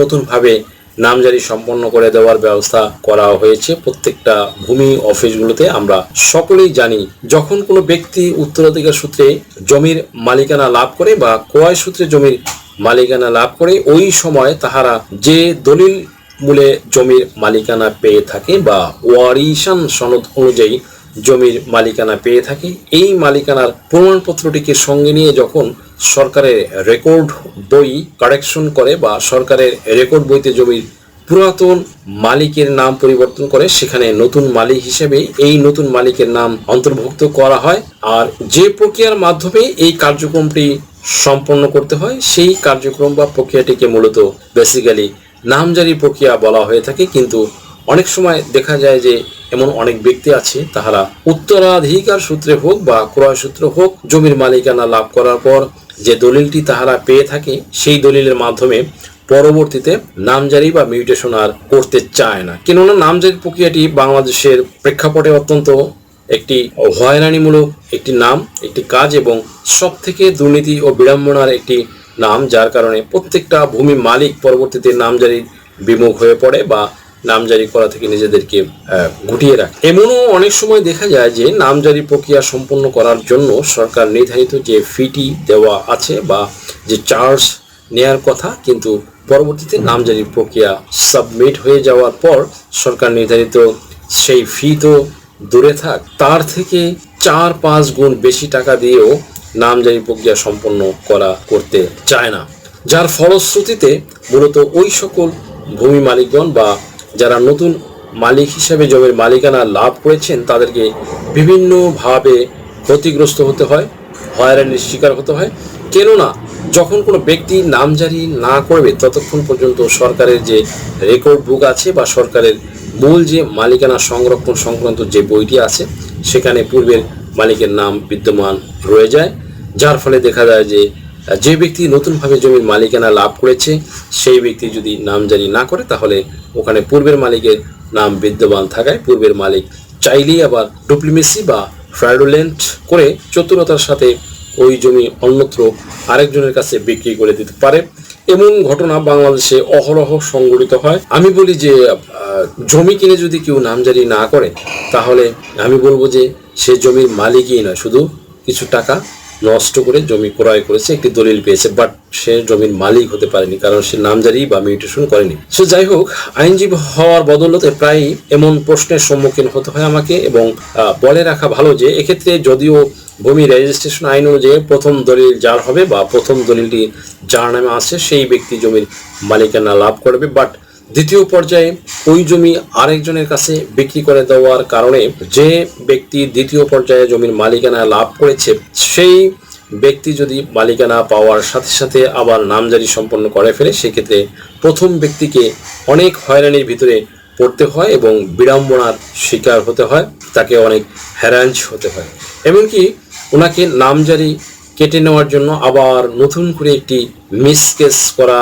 নতুনভাবে নামজারি সম্পন্ন করে দেওয়ার ব্যবস্থা করা হয়েছে। প্রত্যেকটা ভূমি অফিসগুলোতে আমরা সকলেই জানি, যখন কোনো ব্যক্তি উত্তরাধিকার সূত্রে জমির মালিকানা লাভ করে বা ক্রয় সূত্রে জমির মালিকানা লাভ করে, ওই সময় তাহারা যে দলিল মূলে জমির মালিকানা পেয়ে থাকে বা ওয়ারিশান সনদ অনুযায়ী জমির মালিকানা পেয়ে থাকে। এই মালিকানার প্রমাণপত্রটিকে সঙ্গে নিয়ে যখন সরকারের রেকর্ড বই কারেকশন করে বা সরকারের রেকর্ড বইতে জমির পুরাতন মালিকের নাম পরিবর্তন করে সেখানে নতুন মালিক হিসেবে এই নতুন মালিকের নাম অন্তর্ভুক্ত করা হয় আর যে প্রক্রিয়ার মাধ্যমে এই কার্যক্রমটি সম্পন্ন করতে হয়, সেই কার্যক্রম বা প্রক্রিয়াটিকে মূলত বেসিক্যালি নামজারি প্রক্রিয়া বলা হয়ে থাকে। কিন্তু অনেক সময় দেখা যায় যে এমন অনেক ব্যক্তি আছে, তাহারা উত্তরাধিকার সূত্রে হোক বা ক্রয় সূত্রে হোক, জমির মালিকানা লাভ করার পর যে দলিলটি তাহারা পেয়ে থাকে, সেই দলিলের মাধ্যমে পরবর্তীতে নামজারি বা মিউটেশন আর করতে চায় না। কেননা নামজারি প্রক্রিয়াটি বাংলাদেশের প্রেক্ষাপটে অত্যন্ত একটি হয়রানিমূলক একটি নাম, একটি কাজ এবং সব থেকে দুর্নীতি ও বিড়ম্বনার একটি নাম, যার কারণে প্রত্যেকটা ভূমি মালিক পরবর্তীতে নামজারির বিমুখ হয়ে পড়ে বা নামজারি করা থেকে নিজেদেরকে গুটিয়ে রাখে। এমনও অনেক সময় দেখা যায় যে নামজারি প্রক্রিয়া সম্পন্ন করার জন্য সরকার নির্ধারিত যে ফিটি দেওয়া আছে বা যে চার্জ নেয়ার কথা, কিন্তু পরবর্তীতে নামজারি প্রক্রিয়া সাবমিট হয়ে যাওয়ার পর সরকার নির্ধারিত সেই ফি তো দূরে থাক, তার থেকে চার পাঁচ গুণ বেশি টাকা দিয়েও নামজারি প্রক্রিয়া সম্পন্ন করা করতে চায় না। যার ফলশ্রুতিতে মূলত ওই সকল ভূমি মালিকগণ বা যারা নতুন মালিক হিসেবে জমির মালিকানা লাভ করেছেন, তাদেরকে বিভিন্নভাবে ক্ষতিগ্রস্ত হতে হয়, হয়রানির শিকার হতে হয়। কেননা, যখন কোনো ব্যক্তি নামজারি না করবে, ততক্ষণ পর্যন্ত সরকারের যে রেকর্ড বুক আছে বা সরকারের মূল যে মালিকানা সংরক্ষণ সংক্রান্ত যে বইটি আছে, সেখানে পূর্বের মালিকের নাম বিদ্যমান রয়ে যায়। যার ফলে দেখা যায় যে যে ব্যক্তি নতুনভাবে জমির মালিকানা লাভ করেছে, সেই ব্যক্তি যদি নামজারি না করে, তাহলে ওখানে পূর্বের মালিকের নাম বিদ্যমান থাকায় পূর্বের মালিক চাইলেই আবার ডুপ্লিমেসি বা ফ্রাইডোলেন্ট করে চতুরতার সাথে ওই জমি অন্যত্র আরেকজনের কাছে বিক্রি করে দিতে পারে। এমন ঘটনা বাংলাদেশে অহরহ সংঘটিত হয়। আমি বলি যে জমি কিনে যদি কেউ নামজারি না করে, তাহলে আমি বলব যে সে জমির মালিকই নয়, শুধু কিছু টাকা নষ্ট করে, জমি ক্রয় করেছে, একটি দলিল পেয়েছে বাট সে জমির মালিক হতে পারেনি, কারণ সে নামজারি বা মিউটেশন করেনি। সো যাই হোক আইনজীবী হওয়ার বদলতে প্রায় এমন প্রশ্নের সম্মুখীন হতে হয় আমাকে এবং বলে রাখা ভালো যে, এক্ষেত্রে যদিও ভূমি রেজিস্ট্রেশন আইন অনুযায়ী প্রথম দলিল যার হবে বা প্রথম দলিলটি যার নামে আছে, সেই ব্যক্তি জমির মালিকানা লাভ করবে বাট দ্বিতীয় পর্যায়ে ওই জমি আরেকজনের কাছে বিক্রি করে দেওয়ার কারণে যে ব্যক্তি দ্বিতীয় পর্যায়ে জমির মালিকানা লাভ করেছে, সেই ব্যক্তি যদি মালিকানা পাওয়ার সাথে সাথে আবার নামজারি সম্পন্ন করে ফেলে, সেক্ষেত্রে প্রথম ব্যক্তিকে অনেক হয়রানির ভিতরে পড়তে হয় এবং বিড়ম্বনার শিকার হতে হয়, তাকে অনেক হ্যারাঞ্জ হতে হয়। এমনকি ওনাকে নামজারি কেটে নেওয়ার জন্য আবার নতুন করে একটি মিসকেস করা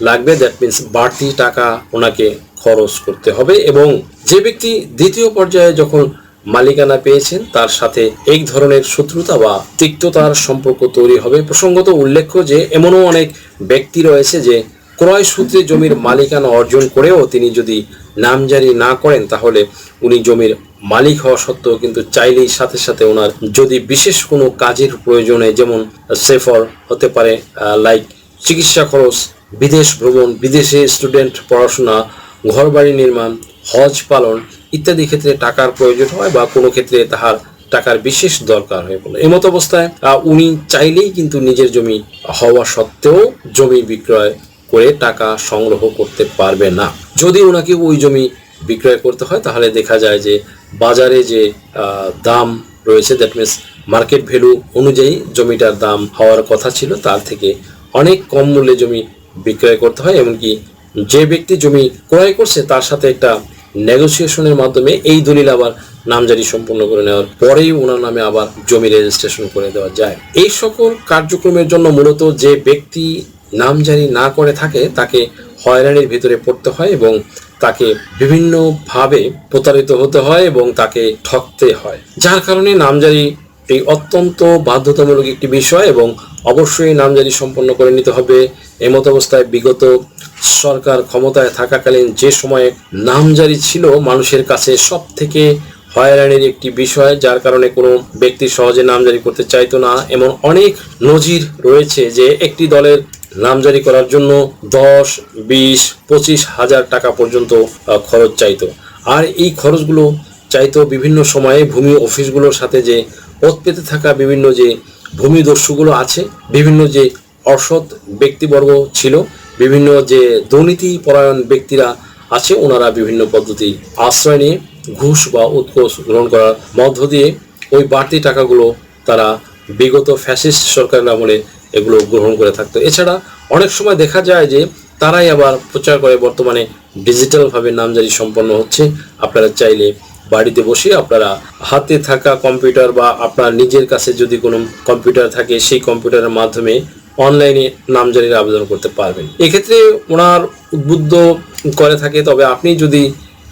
লাগবে। দ্যাট মিন্স বাড়তি টাকা ওনাকে খরচ করতে হবে এবং যে ব্যক্তি দ্বিতীয় পর্যায়ে যখন মালিকানা পেয়েছেন, তার সাথে এক ধরনের শত্রুতা বা তিক্ততার সম্পর্ক তৈরি হবে। প্রসঙ্গত উল্লেখ্য যে, এমনও অনেক ব্যক্তি রয়েছে যে ক্রয় সূত্রে জমির মালিকানা অর্জন করেও তিনি যদি নামজারি না করেন, তাহলে উনি জমির মালিক হওয়া সত্ত্বেও কিন্তু চাইলেই সাথে সাথে ওনার যদি বিশেষ কোনো কাজের প্রয়োজনে যেমন সেফর হতে পারে লাইক চিকিৎসা খরচ, বিদেশ ভ্রমণ, বিদেশে স্টুডেন্ট পড়াশোনা, ঘরবাড়ি নির্মাণ, হজ পালন ইত্যাদি ক্ষেত্রে টাকার প্রয়োজন হয় বা কোনো ক্ষেত্রে তাহার টাকার বিশেষ দরকার হয়ে পড়ে এমত অবস্থায় উনি চাইলেই কিন্তু নিজের জমি হওয়া সত্ত্বেও জমি বিক্রয় করে টাকা সংগ্রহ করতে পারবে না। যদি ওনাকে ওই জমি বিক্রয় করতে হয়, তাহলে দেখা যায় যে বাজারে যে দাম রয়েছে দ্যাট মিনস মার্কেট ভ্যালু অনুযায়ী জমিটার দাম হওয়ার কথা ছিল, তার থেকে অনেক কম মূল্যে জমি বিক্রয় করতে হয়, এমনকি যে ব্যক্তি জমি ক্রয় করছে, তার সাথে একটা নেগোসিয়েশনের মাধ্যমে এই দলিল আবার নামজারি সম্পূর্ণ করে নেওয়ার পরেই ওনার নামে আবার জমি রেজিস্ট্রেশন করে দেওয়া যায়। এই সকল কার্যক্রমের জন্য মূলত যে ব্যক্তি নামজারি না করে থাকে, তাকে হয়রানির ভিতরে পড়তে হয় এবং তাকে বিভিন্নভাবে প্রতারিত হতে হয় এবং তাকে ঠকতে হয়। যার কারণে নামজারি এই অত্যন্ত বাধ্যতামূলক একটি বিষয় এবং অবশ্যই নামজারি সম্পন্ন করে নিতে হবে। এমত অবস্থায় বিগত সরকার ক্ষমতায় থাকাকালীন যে সময়ে নামজারি ছিল মানুষের কাছে সব থেকে হয়রানির একটি বিষয়, যার কারণে কোনো ব্যক্তি সহজে নামজারি করতে চাইতো না। এমন অনেক নজির রয়েছে যে একটি দলের নামজারি করার জন্য দশ, বিশ, পঁচিশ হাজার টাকা পর্যন্ত খরচ চাইতো। আর এই খরচগুলো চাইতো বিভিন্ন সময়ে ভূমি অফিসগুলোর সাথে যে ওত পেতে থাকা বিভিন্ন যে ভূমিদস্যুগুলো আছে, বিভিন্ন যে অসৎ ব্যক্তিবর্গ ছিল, বিভিন্ন যে দুর্নীতি পরায়ণ ব্যক্তিরা আছে, ওনারা বিভিন্ন পদ্ধতি আশ্রয় নিয়ে ঘুষ বা উৎকোষ গ্রহণ করার মধ্য দিয়ে ওই বাড়তি টাকাগুলো তারা বিগত ফ্যাসিস্ট সরকারের আমলে এগুলো গ্রহণ করে থাকতো। এছাড়া অনেক সময় দেখা যায় যে তারাই আবার প্রচার করে বর্তমানে ডিজিটালভাবে নামজারি সম্পন্ন হচ্ছে। আপনারা চাইলে বাড়িতে বসে আপনারা হাতে থাকা কম্পিউটার বা আপনার নিজের কাছে যদি কোনো কম্পিউটার থাকে, সেই কম্পিউটারের মাধ্যমে অনলাইনে নামজারির আবেদন করতে পারবেন। এক্ষেত্রে ওনার উদ্বুদ্ধ করে থাকে, তবে আপনি যদি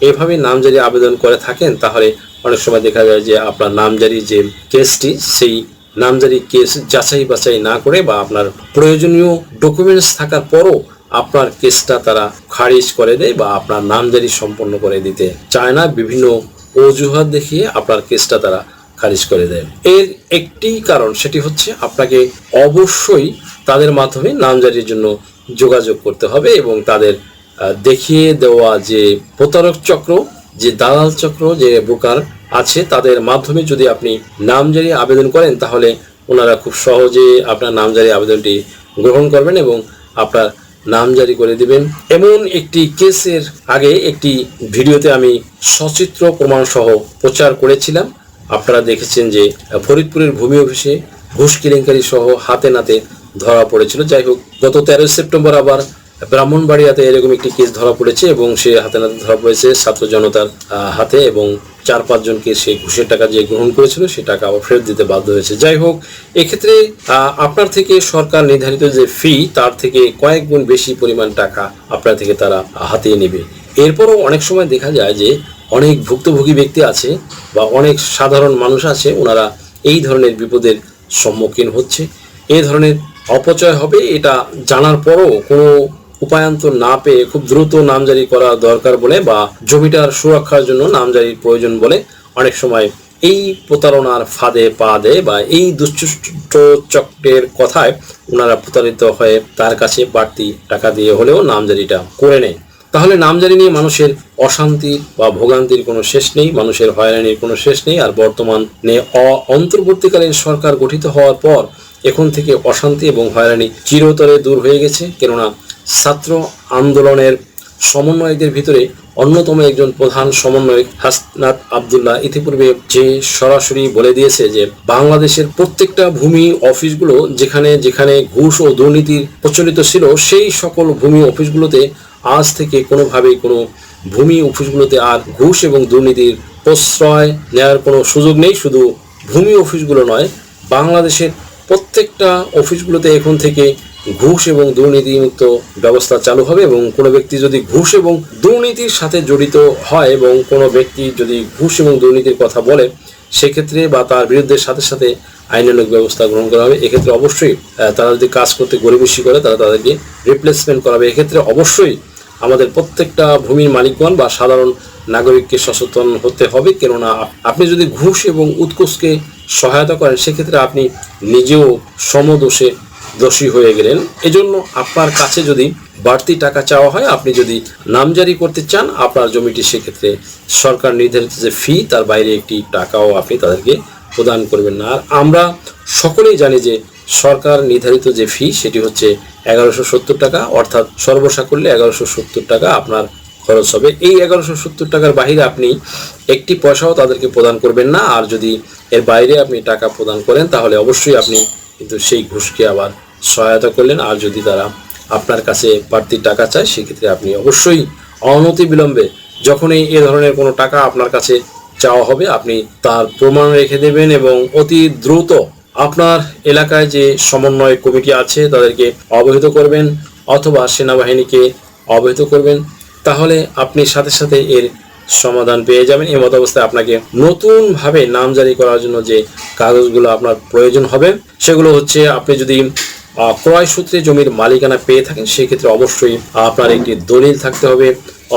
এভাবে নামজারি আবেদন করে থাকেন, তাহলে অনেক সময় দেখা যায় যে আপনার নামজারি যে কেসটি সেই নামজারি কেস যাচাই বাছাই না করে বা আপনার প্রয়োজনীয় ডকুমেন্টস থাকার পরও আপনার কেসটা তারা খারিজ করে দেয় বা আপনার নামজারি সম্পন্ন করে দিতে চায় না। বিভিন্ন অজুহাত দেখিয়ে আপনার কেসটা তারা খারিজ করে দেয়। এর একটি কারণ সেটি হচ্ছে আপনাকে অবশ্যই তাদের মাধ্যমে নামজারির জন্য যোগাযোগ করতে হবে এবং তাদের দেখিয়ে দেওয়া যে প্রতারক চক্র, যে দালাল চক্র, যে ব্রোকার আছে, তাদের মাধ্যমে যদি আপনি নামজারি আবেদন করেন, তাহলে ওনারা খুব সহজে আপনার নামজারি আবেদনটি গ্রহণ করবেন এবং আপনার নাম জারি করে দিবেন। এমন একটি কেসের আগে একটি ভিডিওতে আমি সচিত্র প্রমাণ সহ প্রচার করেছিলাম। আপনারা দেখেছেন যে ফরিদপুরের ভূমি অফিসে ঘুষ কেলেঙ্কারি সহ হাতে নাতে ধরা পড়েছিল। যাই হোক, গত তেরোই সেপ্টেম্বর আবার ব্রাহ্মণবাড়িয়াতে এরকম একটি কেস ধরা পড়েছে এবং সে হাতে নাতে ধরা পড়েছে ছাত্র জনতার হাতে এবং চার পাঁচজনকে সে ঘুষের টাকা যে গ্রহণ করেছিল সে টাকা আবার ফেরত দিতে বাধ্য হয়েছে। যাই হোক, এক্ষেত্রে আপনার থেকে সরকার নির্ধারিত যে ফি তার থেকে কয়েক গুণ বেশি পরিমাণ টাকা আপনার থেকে তারা হাতিয়ে নেবে। এরপরও অনেক সময় দেখা যায় যে অনেক ভুক্তভোগী ব্যক্তি আছে বা অনেক সাধারণ মানুষ আছে, ওনারা এই ধরনের বিপদের সম্মুখীন হচ্ছে। এ ধরনের অপচয় হবে, এটা জানার পরও কোনো উপায়ান্তর না পেয়ে খুব দ্রুত নামজারি করা দরকার বলে বা জমিটার সুরক্ষার জন্য নামজারির প্রয়োজন বলে অনেক সময় এই প্রতারণার ফাঁদে পা দেয় বা এই দুশ্চুষ্ট চক্রের কথায় ওনারা প্রতারিত হয়ে তার কাছে বাড়তি টাকা দিয়ে হলেও নামজারিটা করে নেয়। তাহলে নামজারি নিয়ে মানুষের অশান্তি বা ভোগান্তির কোনো শেষ নেই, মানুষের হয়রানির কোনো শেষ নেই, আর বর্তমানে অন্তর্বর্তীকালীন সরকার গঠিত হওয়ার পর এখন থেকে অশান্তি এবং হয়রানি চিরতরে দূর হয়ে গেছে। কেননা ছাত্র আন্দোলনের সমন্বয়কদের ভিতরে অন্যতম একজন প্রধান সমন্বয়ক হাসনাত আবদুল্লাহ ইতিপূর্বে যে সরাসরি বলে দিয়েছে যে বাংলাদেশের প্রত্যেকটা ভূমি অফিসগুলো যেখানে যেখানে ঘুষ ও দুর্নীতির প্রচলিত ছিল, সেই সকল ভূমি অফিসগুলোতে আজ থেকে কোনোভাবেই কোনো ভূমি অফিসগুলোতে আর ঘুষ এবং দুর্নীতির প্রশ্রয় নেওয়ার কোনো সুযোগ নেই। শুধু ভূমি অফিসগুলো নয়, বাংলাদেশের প্রত্যেকটা অফিসগুলোতে এখন থেকে ঘুষ এবং দুর্নীতিমুক্ত ব্যবস্থা চালু হবে এবং কোনো ব্যক্তি যদি ঘুষ এবং দুর্নীতির সাথে জড়িত হয় এবং কোনো ব্যক্তি যদি ঘুষ এবং দুর্নীতির কথা বলে, সেক্ষেত্রে বা তার বিরুদ্ধে সাথে সাথে আইনানুগ ব্যবস্থা গ্রহণ করা হবে। এক্ষেত্রে অবশ্যই তারা যদি কাজ করতে গরিবেশি করে, তারা তাদেরকে রিপ্লেসমেন্ট করা হবে। এক্ষেত্রে অবশ্যই আমাদের প্রত্যেকটা ভূমির মালিকগণ বা সাধারণ নাগরিককে সচেতন হতে হবে। কেননা আপনি যদি ঘুষ এবং উৎকোষকে সহায়তা করেন, সেক্ষেত্রে আপনি নিজেও সমদোষে দোষী হয়ে গেলেন। এজন্য আপনার কাছে যদি বাড়তি টাকা চাওয়া হয়, আপনি যদি নামজারি করতে চান, আপনার জমিটি সেক্ষেত্রে সরকার নির্ধারিত যে ফি তার বাইরে একটি টাকাও আপনি তাদেরকে প্রদান করবেন না। আর আমরা সকলেই জানি যে সরকার নির্ধারিত যে ফি সেটি হচ্ছে এগারোশো সত্তর টাকা, অর্থাৎ সর্বসা করলে এগারোশো সত্তর টাকা আপনার খরচ হবে। এই এগারোশো সত্তর টাকার বাইরে আপনি একটি পয়সাও তাদেরকে প্রদান করবেন না। আর যদি এর বাইরে আপনি টাকা প্রদান করেন, তাহলে অবশ্যই আপনি কিন্তু সেই ঘুষকে আবার সহায়তা করলেন। আর যদি তারা আপনার কাছে বাড়তি টাকা চায়, সেক্ষেত্রে আপনি অবশ্যই অনতি বিলম্বে যখনই এ ধরনের কোনো টাকা আপনার কাছে চাওয়া হবে, আপনি তার প্রমাণ রেখে দেবেন এবং অতি দ্রুত আপনার এলাকায় যে সমন্বয় কমিটি আছে, তাদেরকে অবহিত করবেন অথবা সেনাবাহিনীকে অবহিত করবেন। তাহলে আপনি সাথে সাথে এর সমাধান পেয়ে যাবেন। এই মত অবস্থায় আপনাকে নতুনভাবে নাম জারি করার জন্য যে কাগজগুলো আপনার প্রয়োজন হবে, সেগুলো হচ্ছে আপনি যদি ক্রয় সূত্রে জমির মালিকানা পেয়ে থাকেন, সেক্ষেত্রে অবশ্যই আপনার একটি দলিল থাকতে হবে,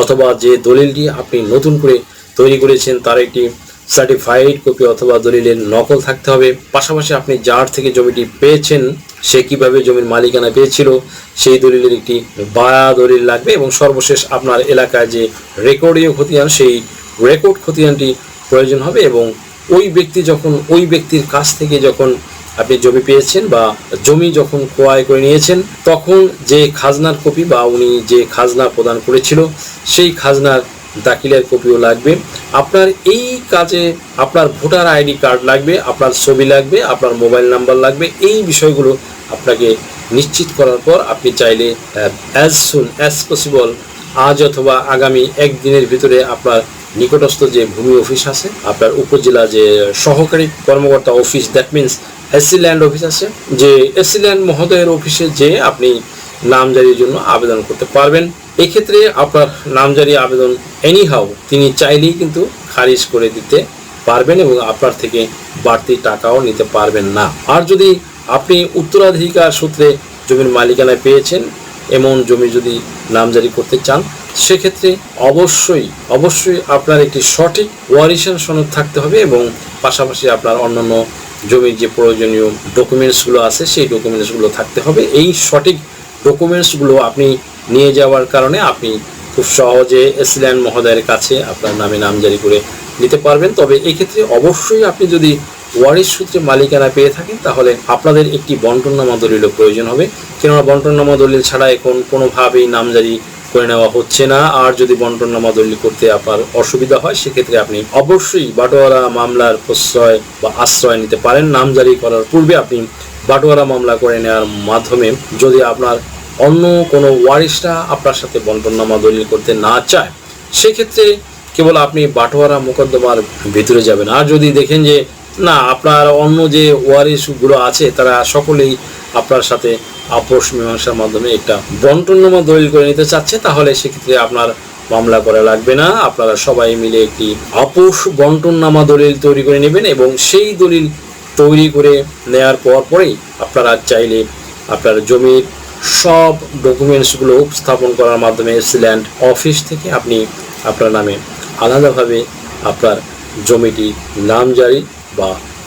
অথবা যে দলিলটি আপনি নতুন করে তৈরি করেছেন, তার একটি সার্টিফাইড কপি অথবা দলিলের নকল থাকতে হবে। পাশাপাশি আপনি যার থেকে জমিটি পেয়েছেন, সে কীভাবে জমির মালিকানা পেয়েছিল, সেই দলিলের একটি বায়া দলিল লাগবে এবং সর্বশেষ আপনার এলাকায় যে রেকর্ডীয় খতিয়ান, সেই রেকর্ড খতিয়ানটি প্রয়োজন হবে এবং ওই ব্যক্তি যখন, ওই ব্যক্তির কাছ থেকে যখন আপনি জমি পেয়েছেন বা জমি যখন ক্রয় করে নিয়েছেন, তখন যে খাজনার কপি বা উনি যে খাজনা প্রদান করেছিল, সেই খাজনার দাখিলের কপিও লাগবে। আপনার এই কাজে আপনার ভোটার আইডি কার্ড লাগবে, আপনার ছবি লাগবে, আপনার মোবাইল নাম্বার লাগবে, এই বিষয়গুলো আপনাকে নিশ্চিত করার পর আপনি চাইলে অ্যাজ সুন অ্যাজ পসিবল আজ অথবা আগামী একদিনের ভিতরে আপনার নিকটস্থ যে ভূমি অফিস আছে, আপনার উপজেলা যে সহকারী কর্মকর্তা office that means AC land office আছে, যে এসসি ল্যান্ড মহোদয়ের অফিসে যে আপনি নামজারির জন্য আবেদন করতে পারবেন। এক্ষেত্রে আপনার নামজারি আবেদন এনিহাউ তিনি চাইলেই কিন্তু খারিজ করে দিতে পারবেন এবং আপনার থেকে বাড়তি টাকাও নিতে পারবেন না। আর যদি আপনি উত্তরাধিকার সূত্রে জমির মালিকানা পেয়েছেন, এমন জমি যদি নামজারি করতে চান, সেক্ষেত্রে অবশ্যই অবশ্যই আপনার একটি সঠিক ওয়ারিশন সনদ থাকতে হবে এবং পাশাপাশি আপনার অন্যান্য জমির যে প্রয়োজনীয় ডকুমেন্টসগুলো আছে, সেই ডকুমেন্টসগুলো থাকতে হবে। এই সঠিক ডকুমেন্টসগুলো আপনি নিয়ে যাওয়ার কারণে আপনি খুব সহজে এসিল্যান্ড মহোদয়ের কাছে আপনার নামে নামজারি করে নিতে পারবেন। তবে এক্ষেত্রে অবশ্যই আপনি যদি ওয়ারিশ সূত্রে মালিকানা পেয়ে থাকেন, তাহলে আপনাদের একটি বন্টননামা দলিলও প্রয়োজন হবে। কেননা বন্টননামা দলিল ছাড়া এখন কোনোভাবেই নামজারি করে নেওয়া হচ্ছে না। আর যদি বন্টননামা দলিল করতে আপনার অসুবিধা হয়, সেক্ষেত্রে আপনি অবশ্যই বাটোয়ারা মামলার প্রশ্রয় বা আশ্রয় নিতে পারেন। নামজারি করার পূর্বে আপনি বাটোয়ারা মামলা করে নেওয়ার মাধ্যমে যদি আপনার অন্য কোনো ওয়ারিশরা আপনার সাথে বন্টননামা দলিল করতে না চায়, সেক্ষেত্রে কেবল আপনি বাটোয়ারা মোকদ্দমার ভিতরে যাবেন। আর যদি দেখেন যে, না, আপনার অন্য যে ওয়ারিশগুলো আছে, তারা সকলেই আপনার সাথে আপোষ মীমাংসার মাধ্যমে একটা বন্টননামা দলিল করে নিতে চাচ্ছে, তাহলে সেক্ষেত্রে আপনার মামলা করা লাগবে না। আপনারা সবাই মিলে একটি আপোষ বন্টননামা দলিল তৈরি করে নেবেন এবং সেই দলিল তৈরি করে নেয়ার পর পরেই আপনারা চাইলে আপনার জমির সব ডকুমেন্টসগুলো উপস্থাপন করার মাধ্যমে সিল্যান্ড অফিস থেকে আপনি আপনার নামে আলাদাভাবে আপনার জমিটি নামজারি বা